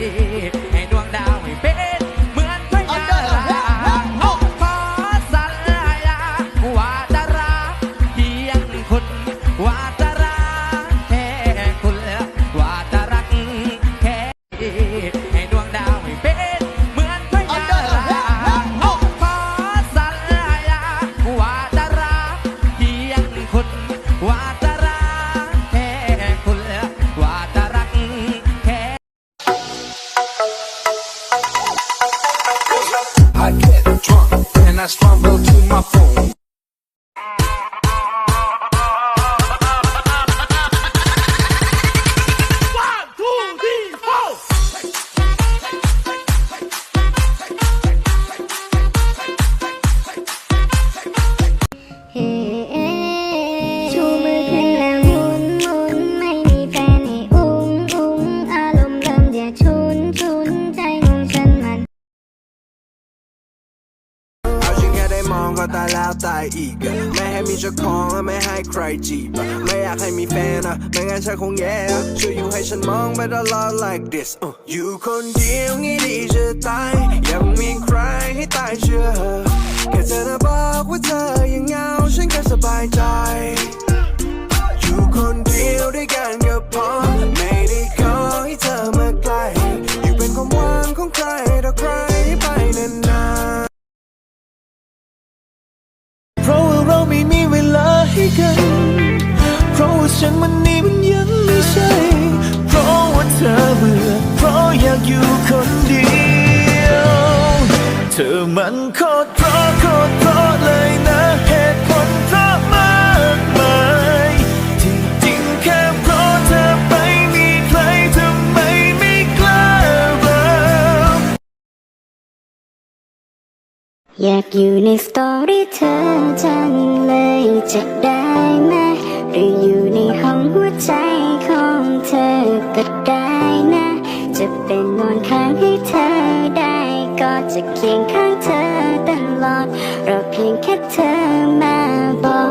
ใ I stumble to my phone. มองก็ตายแล้วตายอีก ไม่ให้มีเจ้าของไม่ให้ใครจีบ ไม่อยากให้มีแฟนอะไม่งั้นฉันคงแย่ช่วยอยู่ให้ฉันมองไปตลอด like this อยู่คนเดียวงี้ดีจะตายยังมีใครให้ตายเชื่อแค่เธอนะบอกว่าเธอยังเงาฉันก็สบายใจ อยู่คนเดียวด้วยกันก็พอไม่ได้ขอให้เธอมาใกล้อยู่เป็นความหวังของใครต่อใคร ฉันวันนี้มันยังไม่ใช่ เพราะว่าเธอเบื่อ เพราะอยากอยู่คนเดียว เธอมันโคตรเพราะโคตรเพราะเลยนะเหตุผลเพราะมากมายที่จริงแค่เพราะเธอไปมีใครทำไมไม่กล้าบอกอยากอยู่ในสตอรี่เธอจังเลยจะได้ไหมหรืออยู่ จะเป็นนวนข้างให้เธอได้ ก็จะเคียงข้างเธอตลอด เราเพียงแค่เธอมาบอก